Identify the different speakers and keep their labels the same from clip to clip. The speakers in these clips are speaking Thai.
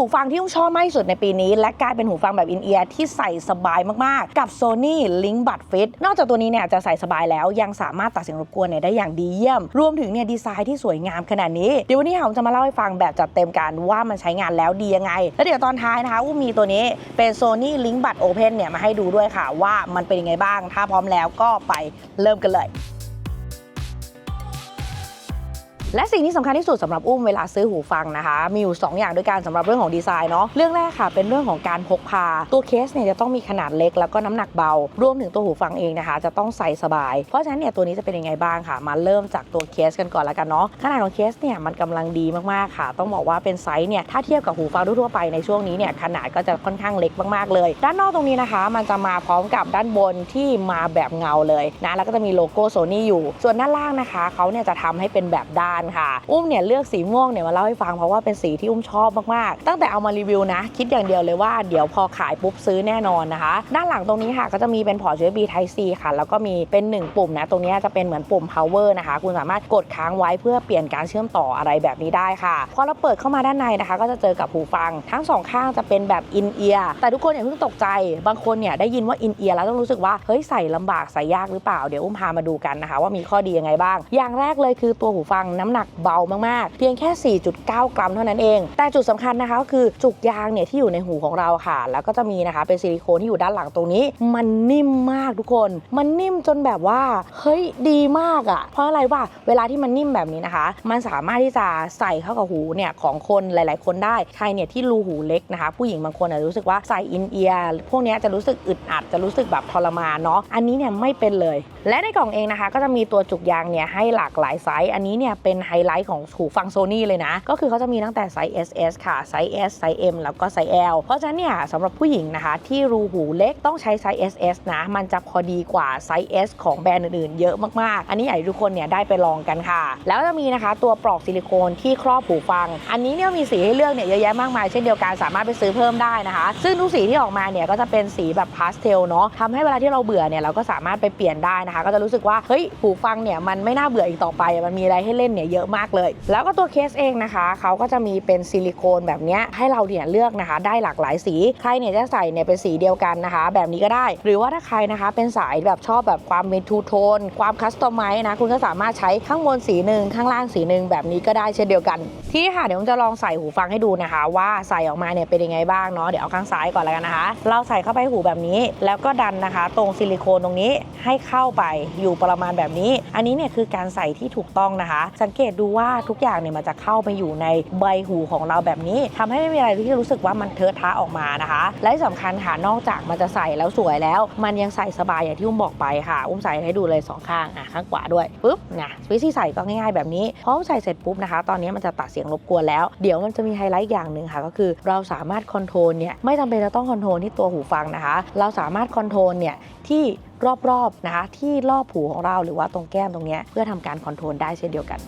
Speaker 1: หูฟังที่อุ้มชอบมากที่สุดในปีนี้ และกลายเป็นหูฟังแบบอินเอียร์ที่ใส่สบายมากๆ กับ Sony Link b u d Fit นอกจากตัวนี้เนี่ยจะใส่สบายแล้วยังสามารถตัดเสียงรบกวนเนี่ยได้อย่างดีเยี่ยม รวมถึงเนี่ยดีไซน์ที่สวยงามขนาดนี้ เดี๋ยววันนี้ผมจะมาเล่าให้ฟังแบบจัดเต็มกันว่ามันใช้งานแล้วดียังไง แล้วเดี๋ยวตอนท้ายนะคะอุ้มมีตัวนี้เป็น Sony Link b u d Open เนี่ยมาให้ดูด้วยค่ะว่ามันเป็นยังไงบ้าง ถ้าพร้อมแล้วก็ไปเริ่มกันเลย และสิ่งที่สำคัญที่สุดสำหรับอุ้มเวลาซื้อหูฟังนะคะ มีอยู่ 2 อย่างด้วยกันสำหรับเรื่องของดีไซน์เนาะเรื่องแรกค่ะเป็นเรื่องของการพกพา ตัวเคสเนี่ยจะต้องมีขนาดเล็กแล้วก็น้ำหนักเบา รวมถึงตัวหูฟังเองนะคะ จะต้องใส่สบาย เพราะฉะนั้นเนี่ยตัวนี้จะเป็นยังไงบ้างค่ะ มาเริ่มจากตัวเคสกันก่อนแล้วกันเนาะขนาดของเคสเนี่ยมันกำลังดีมากๆค่ะ ต้องบอกว่าเป็นไซส์เนี่ยถ้าเทียบกับหูฟังทั่วไปในช่วงนี้เนี่ยขนาดก็จะค่อนข้างเล็กมากๆเลย ด้านนอกตรงนี้นะคะ มันจะมาพร้อมกับด้านบนที่มาแบบเงาเลยนะแล้วก็จะมีโลโก้โซนี่อยู่ ส่วนด้านล่างนะคะเขาเนี่ยจะทำให้เป็นแบบด้านค่ะ อุ้มเนี่ยเลือกสีม่วงเนี่ยมาเล่าให้ฟังเพราะว่าเป็นสีที่อุ้มชอบมากๆ ตั้งแต่เอามารีวิวนะ คิดอย่างเดียวเลยว่าเดี๋ยวพอขายปุ๊บซื้อแน่นอนนะคะ ด้านหลังตรงนี้ค่ะก็จะมีเป็นพอร์ต USB Type C ค่ะ แล้วก็มีเป็น 1 ปุ่มนะ ตรงนี้จะเป็นเหมือนปุ่ม power นะคะ คุณสามารถกดค้างไว้เพื่อเปลี่ยนการเชื่อมต่ออะไรแบบนี้ได้ค่ะ พอเราเปิดเข้ามาด้านในนะคะ ก็จะเจอกับหูฟัง ทั้งสองข้างจะเป็นแบบ in ear แต่ทุกคนอย่าเพิ่งตกใจ บางคนเนี่ยได้ยินว่า in ear แล้วต้องรู้สึกว่าเฮ้ยใส่ลำบากใส่ยากหรือเปล่าเดี๋ยวอุ้มพามาดูกันนะคะ ว่ามีข้อดียังไงบ้าง อย่างแรกเลยคือตัวหูฟังน้ำหนักเบามากๆ เพียงแค่ 4.9 กรัมเท่านั้นเอง แต่จุดสำคัญนะคะก็คือจุกยางเนี่ยที่อยู่ในหูของเราค่ะ แล้วก็จะมีนะคะเป็นซิลิโคนที่อยู่ด้านหลังตรงนี้ มันนิ่มมากทุกคน มันนิ่มจนแบบว่าเฮ้ยดีมากอะ่ะ เพราะอะไรวะเวลาที่มันนิ่มแบบนี้นะคะ มันสามารถที่จะใส่เข้ากับหูเนี่ยของคนหลาย ๆ คนได้ใครเนี่ยที่รูหูเล็กนะคะ ผู้หญิงบางคนอาจจะรู้สึกว่าใส่อินเอียร์พวกนี้จะรู้สึกอึดอัดจะรู้สึกแบบทรมานเนาะอันนี้เนี่ยไม่เป็นเลย และในกล่องเองนะคะ ก็จะมีตัวจุกยางเนี่ยให้หลากหลายไซส์อันนี้เนี่ยเป็นไฮไลท์ของหูฟังโซนี่เลยนะ ก็คือเขาจะมีตั้งแต่ไซส์ SS ค่ะ ไซส์ S ไซส์ M แล้วก็ไซส์ L เพราะฉะนั้นเนี่ยสำหรับผู้หญิงนะคะ ที่รูหูเล็กต้องใช้ไซส์ SS นะ มันจะพอดีกว่าไซส์ S ของแบรนด์อื่นๆ เยอะมาก ๆ อันนี้อยากให้ทุกคนเนี่ยได้ไปลองกันค่ะ แล้วก็จะมีนะคะตัวปลอกซิลิโคนที่ครอบหูฟัง อันนี้เนี่ยมีสีให้เลือกเนี่ยเยอะแยะมากมายเช่นเดียวกันสามารถไปซื้อเพิ่มได้นะคะ ซึ่งทุกสีที่ออกมาเนี่ยก็จะเป็นสีแบบพาสเทลเนาะทำให้เวลาที่เราเบื่อเนี่ยเราก็สามารถไปเปลี่ยนได้นะคะ ก็จะรู้สึกว่าเฮ้ยหูฟังเนี่ยมันไม่น่าเบื่ออีกต่อไปมันมีอะไรให้เล่นเนี่ยเยอะมากเลย แล้วก็ตัวเคสเองนะคะ เขาก็จะมีเป็นซิลิโคนแบบนี้ให้เราเนี่ยเลือกนะคะ ได้หลากหลายสีใครเนี่ยจะใส่เนี่ยเป็นสีเดียวกันนะคะ แบบนี้ก็ได้ หรือว่าถ้าใครนะคะเป็นสายแบบชอบแบบความเป็นทูโทนความคัสตอมไมซ์นะคุณก็สามารถใช้ข้างบนสีหนึ่งข้างล่างสีหนึ่งแบบนี้ก็ได้เช่นเดียวกัน ทีนี้ค่ะเดี๋ยวผมจะลองใส่หูฟังให้ดูนะคะ ว่าใส่ออกมาเนี่ยเป็นยังไงบ้างเนาะเดี๋ยวเอาข้างซ้ายก่อนแล้วกันนะคะ เราใส่เข้าไปหูแบบนี้ แล้วก็ดันนะคะ ตรงซิลิโคนตรงนี้ให้เข้าไปอยู่ประมาณแบบนี้ อันนี้เนี่ยคือการใส่ที่ถูกต้องนะคะ สังเกตดูว่าทุกอย่างเนี่ยมันจะเข้าไปอยู่ในใบหูของเราแบบนี้ทำให้ไม่มีอะไรที่รู้สึกว่ามันเทอะทะออกมานะคะ และที่สำคัญค่ะนอกจากมันจะใส่แล้วสวยแล้ว มันยังใส่สบายอย่างที่อุ้มบอกไปค่ะ อุ้มใส่ให้ดูเลยสองข้างอะข้างขวาด้วยปุ๊บนะวิธีใส่ก็ง่ายๆแบบนี้พออุ้มใส่เสร็จปุ๊บนะคะ ตอนนี้มันจะตัดเสียงรบกวนแล้วเดี๋ยวมันจะมีไฮไลท์อย่างหนึ่งค่ะก็คือเราสามารถคอนโทรลเนี่ยไม่จำเป็นจะต้องคอนโทรลที่ตัวหูฟังนะคะ เราสามารถคอนโทรลเนี่ยที่รอบๆนะคะที่รอบหูของเราหรือว่าตรงแก้มตรงเนี้ยเพื่อทำการคอนโทรลได้เช่นเดียวกัน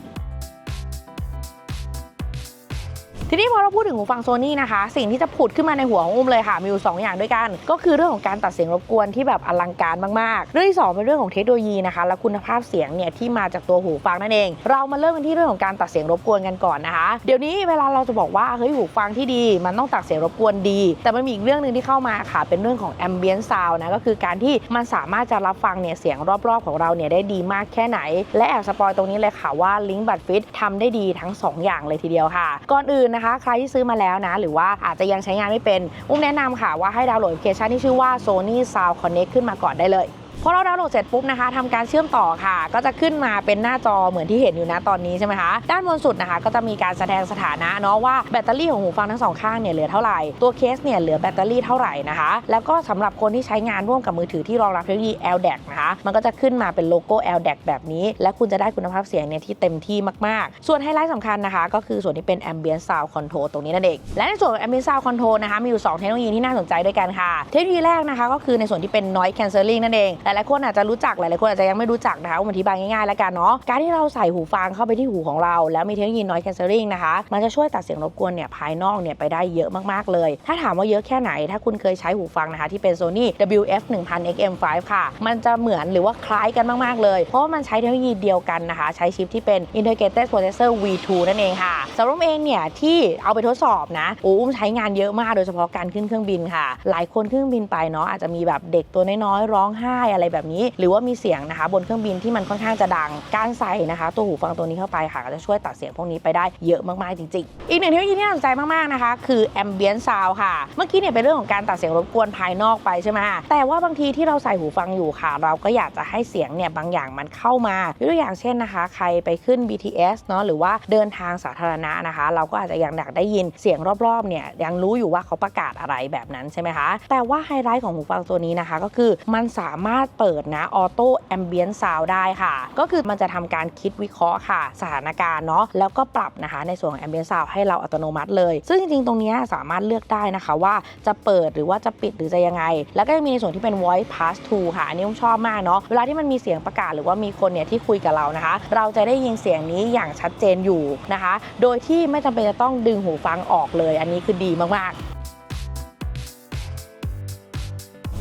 Speaker 1: ทีนี้พอเราพูดถึงหูฟังโซนี่นะคะ สิ่งที่จะผุดขึ้นมาในหัวของอุ้มเลยค่ะ มีอยู่ 2 อย่างด้วยกัน ก็คือเรื่องของการตัดเสียงรบกวนที่แบบอลังการมากๆ เรื่องที่ 2 เป็นเรื่องของเทคโนโลยีนะคะ และคุณภาพเสียงเนี่ยที่มาจากตัวหูฟังนั่นเอง เรามาเริ่มกันที่เรื่องของการตัดเสียงรบกวนกันก่อนนะคะ เดี๋ยวนี้เวลาเราจะบอกว่าเฮ้ยหูฟังที่ดีมันต้องตัดเสียงรบกวนดี แต่มันมีอีกเรื่องหนึ่งที่เข้ามาค่ะ เป็นเรื่องของ ambient sound นะก็คือการที่มันสามารถจะรับฟังเนี่ยเสียงรอบๆ ของเราเนี่ยได้ดีมากแค่ไหน และแอบสปอยตรงนี้เลยค่ะว่า Link Bud Fit ทำได้ดีทั้ง 2 อย่างเลยทีเดียวค่ะ ก่อนอื่นนะคะใครที่ซื้อมาแล้วนะ หรือว่าอาจจะยังใช้งานไม่เป็น อุ้มแนะนำค่ะว่าให้ดาวน์โหลดแอปพลิเคชันที่ชื่อว่า Sony Sound Connect ขึ้นมาก่อนได้เลย พอเราดาวน์โหลดเสร็จปุ๊บนะคะทำการเชื่อมต่อค่ะ ก็จะขึ้นมาเป็นหน้าจอเหมือนที่เห็นอยู่นะตอนนี้ใช่ไหมคะด้านบนสุดนะคะ ก็จะมีการแสดงสถานะเนาะว่าแบตเตอรี่ของหูฟังทั้งสองข้างเนี่ยเหลือเท่าไหร่ตัวเคสเนี่ยเหลือแบตเตอรี่เท่าไหร่นะคะ แล้วก็สำหรับคนที่ใช้งานร่วมกับมือถือที่รองรับเทคโนโลยี LDAC นะคะมันก็จะขึ้นมาเป็นโลโก้ LDAC แบบนี้ และคุณจะได้คุณภาพเสียงเนี่ยที่เต็มที่มากๆ ส่วนไฮไลท์สำคัญนะคะ ก็คือส่วนที่เป็น Ambient Sound Control ตรงนี้นั่นเองและในส่วนของ Ambient Sound Control นะคะมีอยู่ 2 เทคโนโลยีที่น่าสนใจด้วยกันค่ะ เทคโนโลยีแรกนะคะก็คือในส่วนที่เป็น Noise Cancelling นั่นเองหลายๆคนอาจจะรู้จักหลายๆคนอาจจะยังไม่รู้จักนะคะอุ้มอธิบายง่ายๆแล้วกันเนาะการที่เราใส่หูฟังเข้าไปที่หูของเรา แล้วมีเทคโนโลยี noise cancelling นะคะมันจะช่วยตัดเสียงรบกวนเนี่ยภายนอกเนี่ยไปได้เยอะมากๆเลย ถ้าถามว่าเยอะแค่ไหน ถ้าคุณเคยใช้หูฟังนะคะที่เป็น Sony WF 1000 XM5 ค่ะ มันจะเหมือนหรือว่าคล้ายกันมากๆเลย เพราะว่ามันใช้เทคโนโลยีเดียวกันนะคะ ใช้ชิปที่เป็น integrated processor V2 นั่นเองค่ะสำหรับเองเนี่ยที่เอาไปทดสอบนะโอ้อุ้มใช้งานเยอะมากโดยเฉพาะการขึ้นเครื่องบินค่ะ หลายคนขึ้นเครื่องบินไปเนาะอาจจะมีแบบเด็กตัวน้อยๆร้องไห้อะไรแบบนี้ หรือว่ามีเสียงนะคะ บนเครื่องบินที่มันค่อนข้างจะดัง การใส่นะคะ ตัวหูฟังตัวนี้เข้าไปค่ะก็จะช่วยตัดเสียงพวกนี้ไปได้เยอะมากๆจริงๆ อีกหนึ่งเทคโนโลยีที่น่าสนใจมากๆนะคะ คือ ambient sound ค่ะ เมื่อกี้เนี่ยเป็นเรื่องของการตัดเสียงรบกวนภายนอกไปใช่ไหมแต่ว่าบางทีที่เราใส่หูฟังอยู่ค่ะ เราก็อยากจะให้เสียงเนี่ยบางอย่างมันเข้ามายกตัวอย่างเช่นนะคะ ใครไปขึ้น BTS เนาะหรือว่าเดินทางสาธารณะนะคะ เราก็อาจจะยังอยากได้ยินเสียงรอบๆเนี่ยยังรู้อยู่ว่าเขาประกาศอะไรแบบนั้นใช่ไหมคะ แต่ว่าไฮไลท์ของหูฟังตัวนี้นะคะ ก็คือมันสามารถเปิดนะออโต้แอมเบียนซาวได้ค่ะ ก็คือมันจะทำการคิดวิเคราะห์ค่ะ สถานการณ์เนาะแล้วก็ปรับนะคะในส่วนของแอมเบียนซาวให้เราอัตโนมัติเลย ซึ่งจริงๆ ตรงนี้สามารถเลือกได้นะคะว่าจะเปิดหรือว่าจะปิดหรือจะยังไง แล้วก็ยังมีในส่วนที่เป็น voice pass to ค่ะ อันนี้ผมชอบมากเนาะเวลาที่มันมีเสียงประกาศหรือว่ามีคนเนี่ยที่คุยกับเรานะคะ เราจะได้ยินเสียงนี้อย่างชัดเจนอยู่นะคะ โดยที่ไม่จำเป็นจะต้องดึงหูฟังออกเลย อันนี้คือดีมากๆ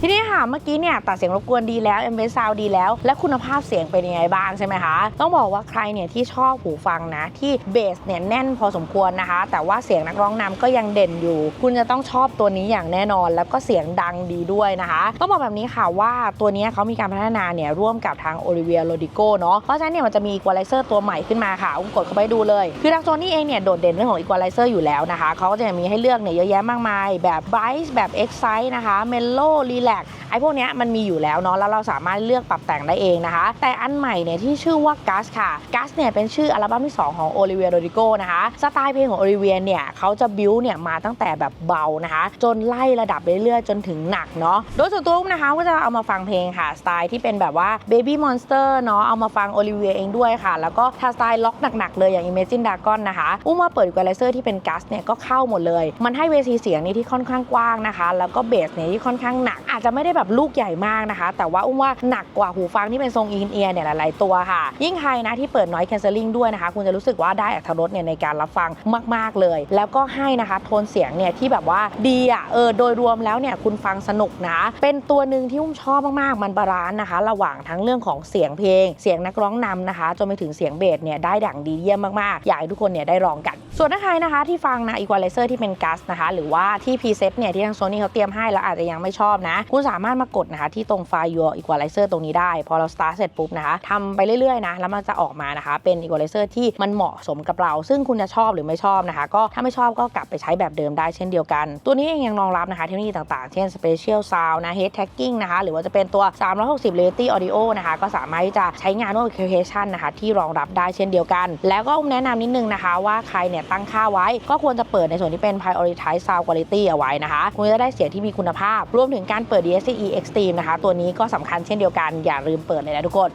Speaker 1: ทีนี้ค่ะเมื่อกี้เนี่ยตัดเสียงรบกวนดีแล้ว m อ็มเปสซาวดีแล้ว และคุณภาพเสียงเป็นยังไงบ้างใช่ไหมคะต้องบอกว่าใครเนี่ยที่ชอบหูฟังนะ ที่เบสเนี่ยแน่นพอสมควรนะคะ แต่ว่าเสียงนักร้องนำก็ยังเด่นอยู่ คุณจะต้องชอบตัวนี้อย่างแน่นอน แล้วก็เสียงดังดีด้วยนะคะ ต้องบอกแบบนี้ค่ะว่าตัวนี้เขามีการพัฒนาเนี่ยร่วมกับทาง Olivia Rodrigo เนาะเพราะฉะนั้นเนี่ยมันจะมี Equalizer ตัวใหม่ขึ้นมาค่ะอุ้มกดเข้าไปดูเลย คือทางโซนี่เองเนี่ยโดดเด่นเรื่องของ Equalizer อยู่แล้วนะคะเขาก็จะมีให้เลือกเนี่ยเยอะแยะมากมาย แบบ Bright แบบ Excite นะคะ Mellow ไอ้พวกเนี้ยมันมีอยู่แล้วเนาะแล้วเราสามารถเลือกปรับแต่งได้เองนะคะ แต่อันใหม่เนี่ยที่ชื่อว่า Gus ค่ะ Gus เนี่ยเป็นชื่ออัลบั้มที่ 2 ของ Olivia Rodrigo นะคะสไตล์เพลงของ Olivia เนี่ยเขาจะบิวเนี่ยมาตั้งแต่แบบเบานะคะ จนไล่ระดับเรื่อยๆจนถึงหนักเนาะโดยส่วนตัวอุ้มนะคะก็จะเอามาฟังเพลงค่ะสไตล์ที่เป็นแบบว่า Baby Monster เนาะเอามาฟัง Olivia เองด้วยค่ะ แล้วก็ถ้าสไตล์ล็อกหนักๆเลยอย่าง Imagine Dragon นะคะอุ้มว่าเปิด Equalizer ที่เป็น Gus เนี่ยก็เข้าหมดเลย มันให้เวทีเสียงนี้ที่ค่อนข้างกว้างนะคะ แล้วก็เบสเนี่ยที่ค่อนข้างหนักอาจจะไม่ได้แบบลูกใหญ่มากนะคะ แต่ว่าอุ้มว่าหนักกว่าหูฟังที่เป็นทรงอินเอียร์เนี่ยหลายๆตัวค่ะ ยิ่งใครนะที่เปิด noise cancelling ด้วยนะคะ คุณจะรู้สึกว่าได้อัตรถรสเนี่ยในการรับฟังมาก ๆเลย แล้วก็ให้นะคะโทนเสียงเนี่ยที่แบบว่าดีอะเออโดยรวมแล้วเนี่ยคุณฟังสนุกนะ เป็นตัวหนึ่งที่อุ้มชอบมากๆมันบาลานซ์นะคะ ระหว่างทั้งเรื่องของเสียงเพลง เสียงนักร้องนำนะคะจนไปถึงเสียงเบสเนี่ยได้ดั่งดีเยี่ยมมากๆอยากให้ทุกคนเนี่ยได้ลองกัน ส่วนถ้าใครนะคะที่ฟังนะ equalizer ที่เป็นกัสนะคะ หรือว่าที่ preset เนี่ยที่ทางโซนี่เขาเตรียมให้แล้วอาจจะยังไม่ชอบนะ คุณสามารถมากดนะคะที่ตรงไฟล์ your equalizer ตรงนี้ได้ พอเรา start เสร็จปุ๊บนะคะทำไปเรื่อยๆนะแล้วมันจะออกมานะคะเป็น equalizer ที่มันเหมาะสมกับเรา ซึ่งคุณจะชอบหรือไม่ชอบนะคะ ก็ถ้าไม่ชอบก็กลับไปใช้แบบเดิมได้เช่นเดียวกัน ตัวนี้เองยังรองรับนะคะเทคโนโลยีต่างๆ เช่น special sound นะ head tagging นะคะหรือว่าจะเป็นตัว 360 reality audio นะคะก็สามารถที่จะใช้งานด้วย application นะคะที่รองรับได้เช่นเดียวกัน แล้วก็แนะนำนิดนึงนะคะว่าใครเนี่ยตั้งค่าไว้ ก็ควรจะเปิดในส่วนที่เป็น prioritize sound quality เอาไว้นะคะคุณจะได้เสียงที่มีคุณภาพ รวมถึงการเปิด DSE Extreme นะคะ ตัวนี้ก็สำคัญเช่นเดียวกัน อย่าลืมเปิดเลยนะทุกคน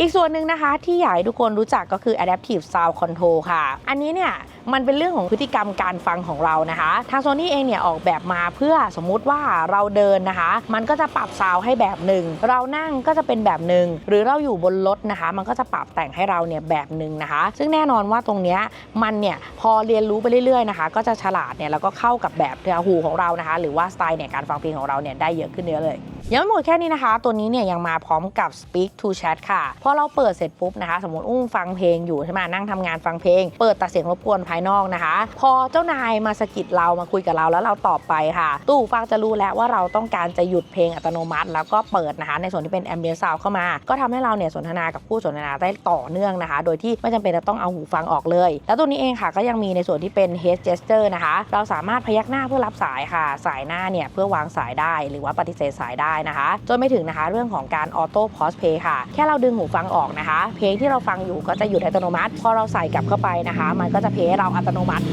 Speaker 1: อีกส่วนหนึ่งนะคะที่อยากให้ทุกคนรู้จักก็คือ adaptive sound control ค่ะ อันนี้เนี่ย มันเป็นเรื่องของพฤติกรรมการฟังของเรานะคะ ทางโซนี่เองเนี่ยออกแบบมาเพื่อสมมุติว่าเราเดินนะคะ มันก็จะปรับซาวให้แบบหนึ่ง เรานั่งก็จะเป็นแบบหนึ่ง หรือเราอยู่บนรถนะคะ มันก็จะปรับแต่งให้เราเนี่ยแบบหนึ่งนะคะ ซึ่งแน่นอนว่าตรงเนี้ยมันเนี่ยพอเรียนรู้ไปเรื่อยๆนะคะ ก็จะฉลาดเนี่ยแล้วก็เข้ากับแบบหูของเรานะคะ หรือว่าสไตล์เนี่ยการฟังเพลงของเราเนี่ยได้เยอะขึ้นเยอะเลยยังไม่หมดแค่นี้นะคะ ตัวนี้เนี่ยยังมาพร้อมกับ Speak to Chat ค่ะ พอเราเปิดเสร็จปุ๊บนะคะ สมมติอุ้มฟังเพลงอยู่ใช่ไหมนั่งทำงานฟังเพลง เปิดตัดเสียงรบกวนายนอกนะคะ พอเจ้านายมาสะกิดเรามาคุยกับเราแล้วเราตอบไปค่ะ ตู้ฟังจะรู้แล้วว่าเราต้องการจะหยุดเพลงอัตโนมัติ แล้วก็เปิดนะคะ ในส่วนที่เป็น ambient sound เข้ามา ก็ทำให้เราเนี่ยสนทนากับผู้สนทนาได้ต่อเนื่องนะคะ โดยที่ไม่จำเป็นจะต้องเอาหูฟังออกเลย แล้วตัวนี้เองค่ะก็ยังมีในส่วนที่เป็น head gesture นะคะ เราสามารถพยักหน้าเพื่อรับสายค่ะ สายหน้าเนี่ยเพื่อวางสายได้หรือว่าปฏิเสธสายได้นะคะ จนไปถึงนะคะเรื่องของการ auto pause play ค่ะ แค่เราดึงหูฟังออกนะคะ เพลงที่เราฟังอยู่ก็จะหยุดอัตโนมัติ พอเราใส่กลับเข้าไปนะคะ มันก็จะเพลย์ให้เราอัตโนมัติ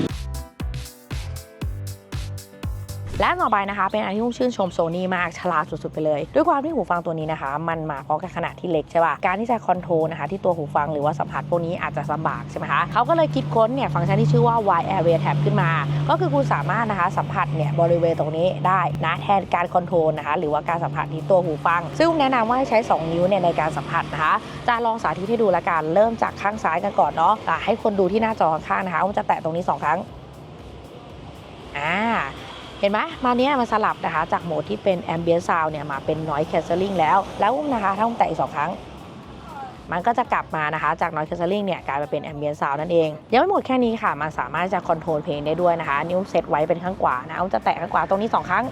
Speaker 1: และต่อไปนะคะ เป็นอันที่อุ้มชื่นชมโซนี่มากฉลาดสุดๆไปเลย ด้วยความที่หูฟังตัวนี้นะคะ มันมาพร้อมกับขนาดที่เล็กใช่ป่ะการที่จะคอนโทรลนะคะที่ตัวหูฟังหรือว่าสัมผัสพวกนี้อาจจะลำบากใช่ไหมคะเขาก็เลยคิดค้นเนี่ยฟังก์ชันที่ชื่อว่า wide area tab ขึ้นมา ก็คือคุณสามารถนะคะสัมผัสเนี่ยบริเวณตรงนี้ได้นะแทนการคอนโทรลนะคะหรือว่าการสัมผัสที่ตัวหูฟัง ซึ่งแนะนำว่าให้ใช้ 2 นิ้วเนี่ยในการสัมผัสนะคะจะลองสาธิตให้ดูละกันเริ่มจากข้างซ้ายกันก่อนเนาะให้คนดูที่หน้าจอข้างนะคะอุ้มจะแตะตรงนี้ 2 ครั้งอ่า เห็นไหมมาเนี้ยมันสลับนะคะจากโหมดที่เป็น ambient sound เนี่ยมาเป็น noise cancelling แล้ว แล้วอุ้มนะคะถ้าอุ้มแตะอีกสองครั้งมันก็จะกลับมานะคะจาก noise cancelling เนี่ยกลายมาเป็น ambient sound นั่นเอง ยังไม่หมดแค่นี้ค่ะ มันสามารถจะคอนโทรลเพลงได้ด้วยนะคะ นิ้วเซตไว้เป็นข้างขวานะอุ้มจะแตะข้างขวาตรงนี้ 2 ครั้ง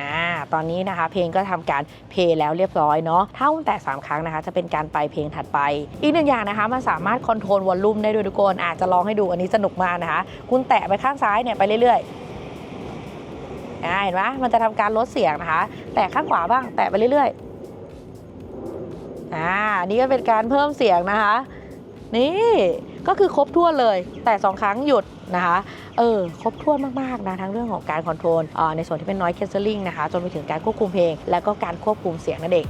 Speaker 1: อ่าตอนนี้นะคะเพลงก็ทำการเพลแล้วเรียบร้อยเนาะถ้าอุ้มแตะ3ครั้งนะคะ จะเป็นการไปเพลงถัดไป อีกหนึ่งอย่างนะคะ มันสามารถคอนโทรลวอลลุ่มได้ด้วยทุกคนอาจจะลองให้ดูอันนี้สนุกมากนะคะ คุณแตะไปข้างซ้ายเนี่ยไปเรื่อยๆ อ่าเห็นไหมมันจะทำการลดเสียงนะคะ แตะข้างขวาบ้าง แตะไปเรื่อยๆอ่านี่ก็เป็นการเพิ่มเสียงนะคะ นี่ก็คือครบถ้วนเลย แต่สองครั้งหยุดนะคะเออครบถ้วนมาก ๆ นะ ทั้งเรื่องของการคอนโทรลอ่อในส่วนที่เป็นน้อยแคสซิลลิ่งนะคะ จนไปถึงการควบคุมเพลง และก็การควบคุมเสียงนั่นเอง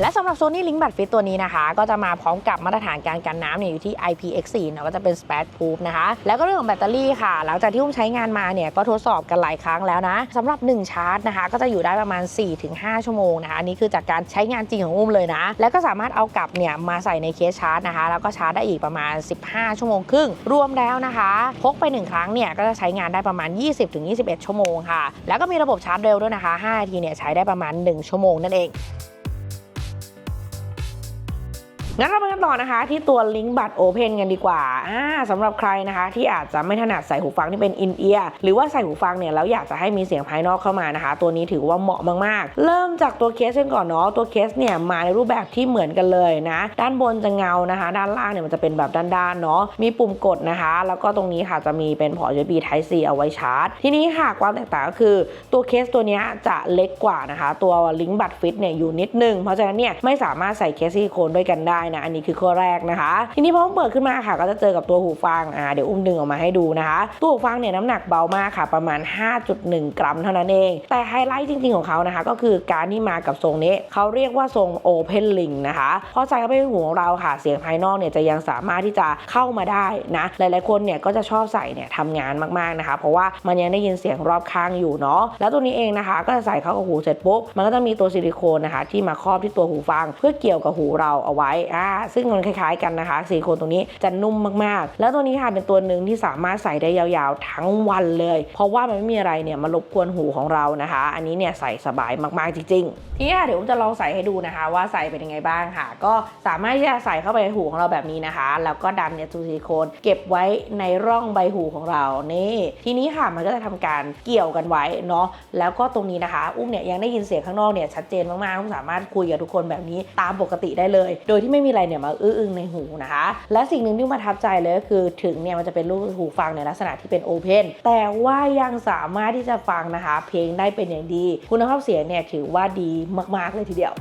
Speaker 1: และสำหรับ Sony Link บัตรฟิตตัวนี้นะคะ ก็จะมาพร้อมกับมาตรฐานการกันน้ำเนี่ยอยู่ที่ IPX4 เนอะก็จะเป็น Spat Proof นะคะ แล้วก็เรื่องของแบตเตอรี่ค่ะ หลังจากที่อุ้มใช้งานมาเนี่ยก็ทดสอบกันหลายครั้งแล้วนะสำหรับ 1 ชาร์จนะคะ ก็จะอยู่ได้ประมาณ 4-5 ชั่วโมงนะคะอันนี้คือจากการใช้งานจริงของอุ้มเลยนะ แล้วก็สามารถเอากลับเนี่ยมาใส่ในเคสชาร์จนะคะ แล้วก็ชาร์จได้อีกประมาณ 15 ชั่วโมงครึ่งรวมแล้วนะคะพกไป 1 ครั้งเนี่ยก็จะใช้งานได้ประมาณ 20-21 ชั่วโมงค่ะ แล้วก็มีระบบชาร์จเร็วด้วยนะคะ5นาทีเนี่ยใช้ได้ประมาณ 1 ชั่วโมงนั่นเอง งั้นเราไปกันต่อนะคะที่ตัวลิงก์บัตร Open กันดีกว่าอ่าสำหรับใครนะคะ ที่อาจจะไม่ถนัดใส่หูฟังที่เป็นอินเอียร์หรือว่าใส่หูฟังเนี่ยแล้วอยากจะให้มีเสียงภายนอกเข้ามานะคะ ตัวนี้ถือว่าเหมาะมากๆ เริ่มจากตัวเคสกันก่อนเนาะตัวเคสเนี่ยมาในรูปแบบที่เหมือนกันเลยนะ ด้านบนจะเงานะคะ ด้านล่างเนี่ยมันจะเป็นแบบด้านๆเนาะมีปุ่มกดนะคะ แล้วก็ตรงนี้ค่ะจะมีเป็นพอร์ต USB Type C เอาไว้ชาร์จ ทีนี้ค่ะความแตกต่างก็คือตัวเคสตัวเนี้ยจะเล็กกว่านะคะ ตัวลิงก์บัตรฟิตเนี่ยอยู่นิดนึงเพราะฉะนั้นเนี่ยไม่สามารถใส่เคสซิลิโคนด้วยกันได้นะ อันนี้คือข้อแรกนะคะ ทีนี้พอเปิดขึ้นมาค่ะ ก็จะเจอกับตัวหูฟังอ่าเดี๋ยวอุ้มดึงออกมาให้ดูนะคะ ตัวหูฟังเนี่ยน้ำหนักเบามากค่ะ ประมาณ 5.1 กรัมเท่านั้นเอง แต่ไฮไลท์จริง ๆ ของเขานะคะ ก็คือการที่มากับทรงนี้เขาเรียกว่าทรง Open Link นะคะพอใส่เข้าไปในหูของเราค่ะ เสียงภายนอกเนี่ยจะยังสามารถที่จะเข้ามาได้นะหลายๆคนเนี่ยก็จะชอบใส่เนี่ยทำงานมากๆนะคะ เพราะว่ามันยังได้ยินเสียงรอบข้างอยู่เนาะแล้วตัวนี้เองนะคะ ก็จะใส่เข้ากับหูเสร็จปุ๊บมันก็จะมีตัวซิลิโคนนะคะ ที่มาครอบที่ตัวหูฟัง เพื่อเกี่ยวกับหูเราเอาไว้อ่าซึ่งมันคล้ายๆกันนะคะซิลิโคนตรงนี้จะนุ่มมากๆ แล้วตัวนี้ค่ะเป็นตัวหนึ่งที่สามารถใส่ได้ยาวๆ ทั้งวันเลย เพราะว่ามันไม่มีอะไรเนี่ยมารบกวนหูของเรานะคะ อันนี้เนี่ยใส่สบายมากๆจริงๆทีนี้ค่ะเดี๋ยวผมจะลองใส่ให้ดูนะคะ ว่าใส่เป็นยังไงบ้างค่ะ ก็สามารถที่จะใส่เข้าไปในหูของเราแบบนี้นะคะ แล้วก็ดันเนี่ยตัวซิลิโคนเก็บไว้ในร่องใบหูของเรานี่ทีนี้ค่ะมันก็จะทำการเกี่ยวกันไว้เนาะแล้วก็ตรงนี้นะคะ อุ้มเนี่ยยังได้ยินเสียงข้างนอกเนี่ยชัดเจนมากๆอุ้มสามารถคุยกับทุกคนแบบนี้ตามปกติได้เลย โดยที่ไม่มีมีอะไรเนี่ยมาอื้ออึงในหูนะคะ และสิ่งหนึ่งที่มาทับใจเลยก็คือถึงเนี่ยมันจะเป็นรูปหูฟังในลักษณะที่เป็นโอเพนแต่ว่ายังสามารถที่จะฟังนะคะ เพลงได้เป็นอย่างดี คุณภาพเสียงเนี่ยถือว่าดีมากๆเลยทีเดียว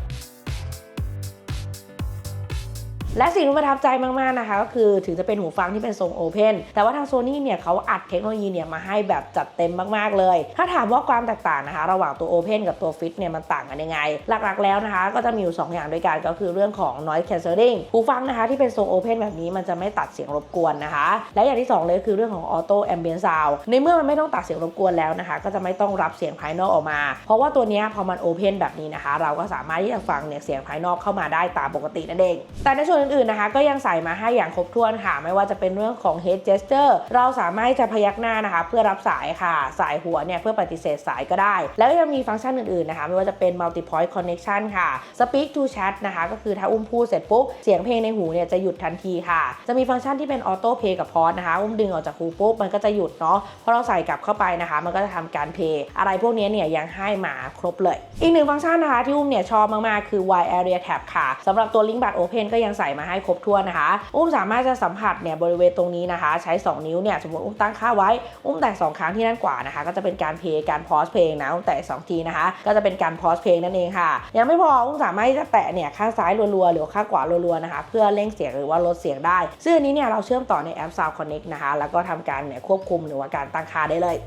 Speaker 1: และสิ่งที่ประทับใจมากๆนะคะก็คือถึงจะเป็นหูฟังที่เป็นทรงโอเพนแต่ว่าทางโซนี่เนี่ยเขาอัดเทคโนโลยีเนี่ยมาให้แบบจัดเต็มมากๆเลย ถ้าถามว่าความแตกต่างนะคะ ระหว่างตัวโอเพนกับตัวฟิตเนี่ยมันต่างกันยังไง หลักๆแล้วนะคะ ก็จะมีอยู่ 2 อย่างด้วยกันก็คือเรื่องของ noise cancelling หูฟังนะคะที่เป็นทรงโอเพนแบบนี้มันจะไม่ตัดเสียงรบกวนนะคะ และอย่างที่ 2 เลยคือเรื่องของ auto ambient sound ในเมื่อมันไม่ต้องตัดเสียงรบกวนแล้วนะคะ ก็จะไม่ต้องรับเสียงภายนอกออกมา เพราะว่าตัวเนี้ยพอมันโอเพนแบบนี้นะคะ เราก็สามารถที่จะฟังเนี่ยเสียงภายนอกเข้ามาได้ตามปกตินั่นเองแต่ในส่วนอื่นๆนะคะ ก็ยังใส่มาให้อย่างครบถ้วนค่ะ ไม่ว่าจะเป็นเรื่องของ head gesture เราสามารถที่จะพยักหน้านะคะ เพื่อรับสายค่ะ สายหัวเนี่ยเพื่อปฏิเสธสายก็ได้ แล้วก็ยังมีฟังก์ชันอื่นๆนะคะ ไม่ว่าจะเป็น multi point connection ค่ะ speak to chat นะคะ ก็คือถ้าอุ้มพูดเสร็จปุ๊บ เสียงเพลงในหูเนี่ยจะหยุดทันทีค่ะ จะมีฟังก์ชันที่เป็น auto play กับ pause นะคะ อุ้มดึงออกจากหูปุ๊บมันก็จะหยุดเนาะพอเราใส่กลับเข้าไปนะคะ มันก็จะทำการเพลย์อะไรพวกนี้เนี่ยยังให้มาครบเลย อีกหนึ่งฟังก์ชันนะคะที่อุ้มเนี่ยชอบมากๆคือ wide area tab ค่ะสำหรับตัว link บัตร open ก็ยังใส่มาให้ครบถ้วนนะคะ อุ้มสามารถจะสัมผัสเนี่ยบริเวณตรงนี้นะคะ ใช้ 2 นิ้วเนี่ยสมมติอุ้มตั้งค่าไว้ อุ้มแตะสองครั้งที่นั่นกว่านะคะ ก็จะเป็นการเพลย์การพอสเพลงนะอุ้มแตะสองทีนะคะ ก็จะเป็นการพอสเพลงนั่นเองค่ะ ยังไม่พออุ้มสามารถจะแตะเนี่ยข้างซ้ายรัวๆหรือข้างขวารัวๆนะคะ เพื่อเร่งเสียงหรือว่าลดเสียงได้ ซึ่งอันนี้เนี่ยเราเชื่อมต่อในแอป Sound Connect นะคะ แล้วก็ทำการเนี่ยควบคุมหรือว่าการตั้งค่าได้เลย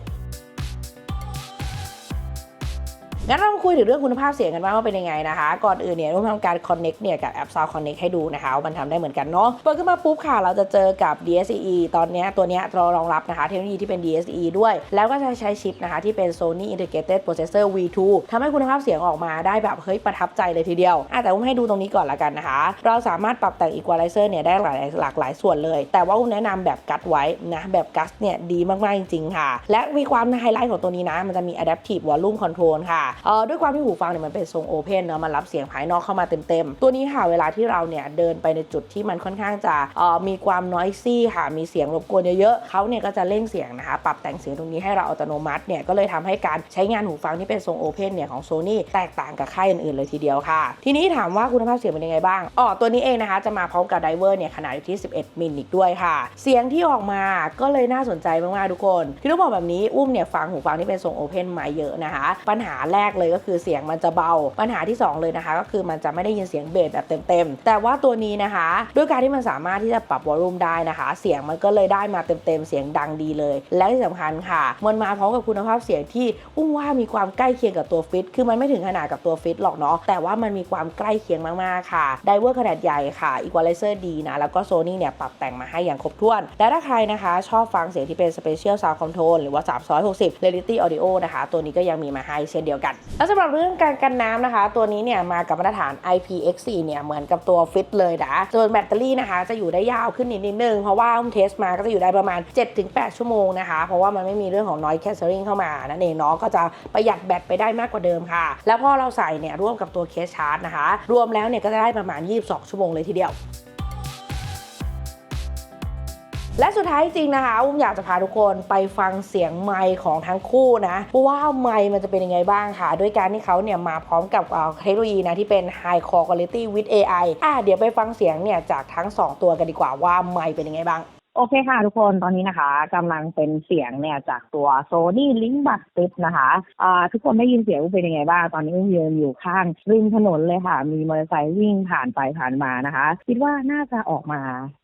Speaker 1: งั้นเรามาคุยถึงเรื่องคุณภาพเสียงกันบ้างว่าเป็นยังไงนะคะ ก่อนอื่นเนี่ยต้องทำการ connect เนี่ยกับแอป Sound Connect ให้ดูนะคะว่ามันทำได้เหมือนกันเนาะเปิดขึ้นมาปุ๊บค่ะ เราจะเจอกับ DSE ตอนนี้ตัวนี้เรารองรับนะคะ เทคโนโลยีที่เป็น DSE ด้วย แล้วก็จะใช้ชิปนะคะที่เป็น Sony Integrated Processor V2 ทำให้คุณภาพเสียงออกมาได้แบบเฮ้ยประทับใจเลยทีเดียวอะแต่อุ้มให้ดูตรงนี้ก่อนละกันนะคะ เราสามารถปรับแต่ง Equalizer เนี่ยได้หลายหลากหลายส่วนเลย แต่ว่าอุ้มแนะนำแบบกัดไว้นะแบบกัสเนี่ยดีมากๆจริงๆค่ะ และมีความไฮไลท์ของตัวนี้นะมันจะมี Adaptive Volume Control ค่ะด้วยความที่หูฟังเนี่ยมันเป็นทรงโอเพนเนาะมันรับเสียงภายนอกเข้ามาเต็มๆ ตัวนี้ค่ะเวลาที่เราเนี่ยเดินไปในจุดที่มันค่อนข้างจะเออมีความนอยซี่ค่ะมีเสียงรบกวนเยอะๆเขาเนี่ยก็จะเร่งเสียงนะคะ ปรับแต่งเสียงตรงนี้ให้เราอัตโนมัติเนี่ยก็เลยทำให้การใช้งานหูฟังที่เป็นทรงโอเพนเนี่ยของ Sony แตกต่างกับค่ายอื่นๆเลยทีเดียวค่ะ ทีนี้ถามว่าคุณภาพเสียงเป็นยังไงบ้างอ๋อตัวนี้เองนะคะจะมาพร้อมกับไดเวอร์เนี่ยขนาดอยู่ที่ 11 มิลอีกด้วยค่ะ เสียงที่ออกมาก็เลยน่าสนใจมากๆทุกคน ที่ต้องบอกแบบนี้อุ้มเนี่ยฟังหูฟังที่เป็นทรงโอเพนมาเยอะนะคะ ปัญหาแรกเลยก็คือเสียงมันจะเบา ปัญหาที่ 2 เลยนะคะ ก็คือมันจะไม่ได้ยินเสียงเบสแบบเต็มๆ แต่ว่าตัวนี้นะคะ ด้วยการที่มันสามารถที่จะปรับวอลลุ่มได้นะคะ เสียงมันก็เลยได้มาเต็มๆ เสียงดังดีเลย และที่สำคัญค่ะ มันมาพร้อมกับคุณภาพเสียงที่อุ้มว่ามีความใกล้เคียงกับตัวฟิต คือมันไม่ถึงขนาดกับตัวฟิตหรอกเนาะ แต่ว่ามันมีความใกล้เคียงมากๆค่ะ ไดเวอร์ขนาดใหญ่ค่ะอีควอไลเซอร์ดีนะ แล้วก็โซนี่เนี่ยปรับแต่งมาให้อย่างครบถ้วน และถ้าใครนะคะ ชอบฟังเสียงที่เป็น Special Sound Control หรือว่า360 Reality Audio นะคะ ตัวนี้ก็ยังมีมาให้เช่นเดียวกันแล้วสำหรับเรื่องการกันน้ำนะคะ ตัวนี้เนี่ยมากับมาตรฐาน IPX4 เนี่ยเหมือนกับตัวฟิตเลยนะส่วนแบตเตอรี่นะคะ จะอยู่ได้ยาวขึ้นนิดนิดนึง เพราะว่าอุ้มเทสมาก็จะอยู่ได้ประมาณ 7-8 ชั่วโมงนะคะ เพราะว่ามันไม่มีเรื่องของ noise cancelling เข้ามานั่นเองเนาะก็จะประหยัดแบตไปได้มากกว่าเดิมค่ะ แล้วพอเราใส่เนี่ยร่วมกับตัวเคสชาร์จนะคะ รวมแล้วเนี่ยก็จะได้ประมาณ 22 ชั่วโมงเลยทีเดียว และสุดท้ายจริงนะคะอุ้มอยากจะพาทุกคนไปฟังเสียงไมค์ของทั้งคู่นะว่าไมค์มันจะเป็นยังไงบ้างค่ะ ด้วยการที่เขาเนี่ยมาพร้อมกับเทคโนโลยีนะที่เป็น High Core Quality with AI อะเดี๋ยวไปฟังเสียงเนี่ยจากทั้ง 2 ตัวกันดีกว่าว่าไมค์เป็นยังไงบ้าง
Speaker 2: โอเคค่ะทุกคนตอนนี้นะคะกำลังเป็นเสียงเนี่ยจากตัว Sony Link b u d Tip นะคะอ่าทุกคนได้ยินเสียงเป็นยังไงบ้างตอนนี้อุ้มยืนอยู่ข้างริมถนนเลยค่ะ มีมอเตอร์ไซค์วิ่งผ่านไปผ่านมานะคะ คิดว่าน่าจะออกมา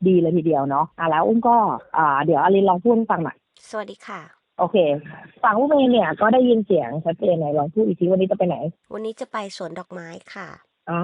Speaker 2: ดีเลยทีเดียวเนาะอะแล้วอุ้มก็อ่าเดี๋ยวอลินลองพูดให้ฟังหน่อย
Speaker 3: สวัสดีค่ะ
Speaker 2: โอเค ฝั่งอุ้มเองเนี่ยก็ได้ยินเสียงชัดเจนไหนลองพูดอีกทีวันนี้จะไปไหน
Speaker 3: วันนี้จะไปสวนดอกไม้ค่ะ
Speaker 2: อ๋อ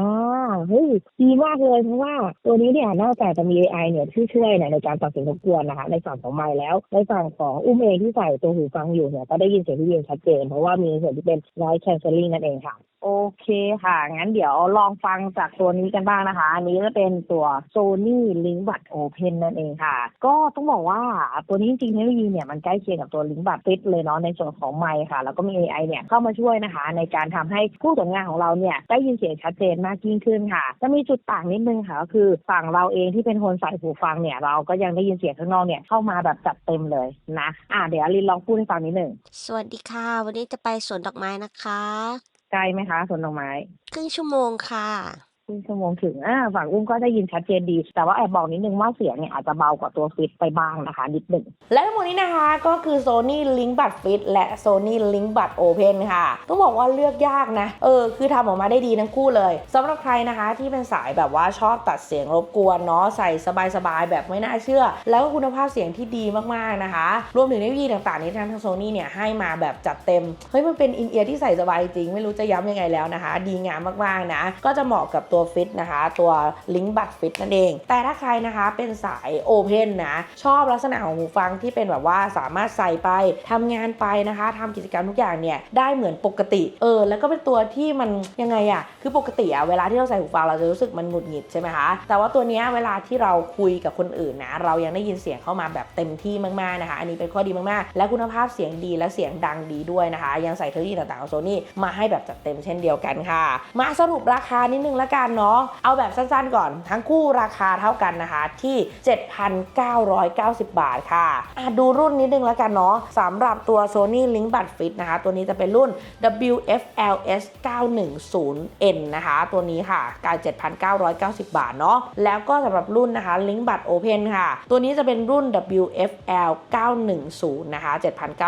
Speaker 2: เฮ้ยดีมากเลยเพราะว่าตัวนี้เนี่ยนอกจากจะมี AI เนี่ยที่ช่วยเนี่ยในการตัดสินรบกวนนะคะในฝั่งของไมค์แล้ว ในฝั่งของอุ้มเองที่ใส่ตัวหูฟังอยู่เนี่ยก็ได้ยินเสียงที่เย็นชัดเจน เพราะว่ามีส่วนที่เป็น noise cancelling นั่นเองค่ะ โอเคค่ะ งั้นเดี๋ยวลองฟังจากตัวนี้กันบ้างนะคะ อันนี้จะเป็นตัว Sony Link Bud Open นั่นเองค่ะ ก็ต้องบอกว่าตัวนี้จริงๆเทคโนโลยีเนี่ยมันใกล้เคียงกับตัว Link Bud Fit เลยเนาะในส่วนของไมค์ค่ะ แล้วก็มี AI เนี่ยเข้ามาช่วยนะคะ ในการทำให้ผู้ตรวจงานของเราเนี่ยได้ยินเสียงชัดเจนมากยิ่งขึ้นค่ะ จะมีจุดต่างนิดนึงค่ะ ก็คือฝั่งเราเองที่เป็นคนใส่หูฟังเนี่ยเราก็ยังได้ยินเสียงข้างนอกเนี่ยเข้ามาแบบจัดเต็มเลยนะ อะเดี๋ยวลินลองพูดให้ฟังนิดหนึ่ง
Speaker 3: สวัสดีค่ะ วันนี้จะไปสวนดอกไม้นะคะ
Speaker 2: ไกลไหมคะสวนดอกไม้
Speaker 3: ครึ่งชั่วโมงค่ะ
Speaker 2: รึ่งชั่วโมงถึงอ่าฝั่งอุ้มก็ได้ยินชัดเจนดี แต่ว่าแอบบอกนิดนึงว่าเสียงเนี่ยอาจจะเบากว่าตัวฟิตไปบ้างนะคะนิดหนึ่ง
Speaker 1: และทั้งหมดนี้นะคะก็คือ Sony Link Bud Fit และ Sony Link Bud Open ค่ะ ต้องบอกว่าเลือกยากนะ เออ คือทำออกมาได้ดีทั้งคู่เลยสำหรับใครนะคะที่เป็นสายแบบว่าชอบตัดเสียงรบกวนเนาะใส่สบายๆแบบไม่น่าเชื่อ แล้วก็คุณภาพเสียงที่ดีมากๆนะคะ รวมถึงเทคโนโลยีต่างๆที่ทาง Sony เนี่ยให้มาแบบจัดเต็มเฮ้ยมันเป็นอินเอียร์ที่ใส่สบายจริง ไม่รู้จะย้ำยังไงแล้วนะคะ ดีงามมากๆนะ ก็จะเหมาะกับตัววฟิตนะคะ ตัว Link Bud Fit นั่นเอง แต่ถ้าใครนะคะเป็นสายโอเพนนะ ชอบลักษณะของหูฟังที่เป็นแบบว่าสามารถใส่ไปทำงานไปนะคะทำกิจกรรมทุกอย่างเนี่ย ได้เหมือนปกติ เออ แล้วก็เป็นตัวที่มันยังไงอะคือปกติอะเวลาที่เราใส่หูฟังเราจะรู้สึกมันหงุดหงิดใช่ไหมคะ แต่ว่าตัวนี้เวลาที่เราคุยกับคนอื่นนะ เรายังได้ยินเสียงเข้ามาแบบเต็มที่มากๆนะคะ อันนี้เป็นข้อดีมากๆ และคุณภาพเสียงดีและเสียงดังดีด้วยนะคะ ยังใส่เทคโนโลยีต่างๆของโซนี่มาให้แบบจัดเต็มเช่นเดียวกันค่ะ มาสรุปราคานิดนึงละกันกันเนาะเอาแบบสั้นๆก่อนทั้งคู่ราคาเท่ากันนะคะที่ 7,990 บาทค่ะอะดูรุ่นนิดนึงแล้วกันเนาะสำหรับตัว Sony Link Bud Fit นะคะ ตัวนี้จะเป็นรุ่น WFLS 910N นะคะ ตัวนี้ค่ะการ7,990 บาทเนาะแล้วก็สำหรับรุ่นนะคะ Link Bud Open ค่ะ ตัวนี้จะเป็นรุ่น WFL 910นะคะ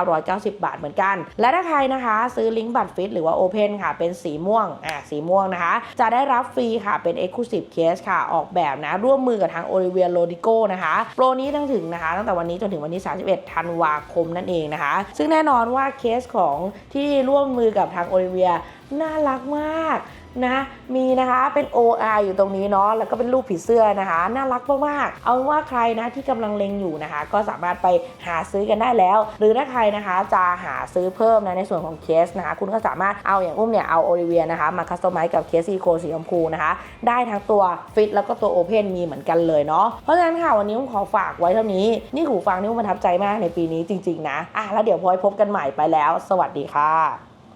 Speaker 1: 7,990 บาทเหมือนกัน และถ้าใครนะคะ ซื้อ Link Bud Fit หรือว่า Open ค่ะ เป็นสีม่วงอะสีม่วงนะคะ จะได้รับฟรีค่ะ เป็น Exclusive Case ค่ะ ออกแบบนะ ร่วมมือกับทาง Olivia Rodrigo นะคะ โปรนี้ตั้งถึงนะคะ ตั้งแต่วันนี้จนถึงวันที่ 31 ธันวาคมนั่นเองนะคะ ซึ่งแน่นอนว่าเคสของที่ร่วมมือกับทาง Olivia น่ารักมาก นะมีนะคะเป็น OR อยู่ตรงนี้เนาะแล้วก็เป็นรูปผีเสื้อนะคะ น่ารักมากๆเอาว่าใครนะที่กำลังเล็งอยู่นะคะ ก็สามารถไปหาซื้อกันได้แล้ว หรือถ้าใครนะคะจะหาซื้อเพิ่มนะในส่วนของเคสนะคะ คุณก็สามารถเอาอย่างอุ้มเนี่ยเอาโอลิเวียนะคะมาคัสตอมไมซ์กับเคสซีโคสีชมพูนะคะ ได้ทั้งตัวฟิตแล้วก็ตัวโอเพนมีเหมือนกันเลยเนาะเพราะฉะนั้นค่ะวันนี้อุ้มขอฝากไว้เท่านี้นี่หูฟังนี่อุ้มประทับใจมากในปีนี้จริงๆนะอะแล้วเดี๋ยวพลอยพบกันใหม่ไปแล้ว สวัสดีค่ะ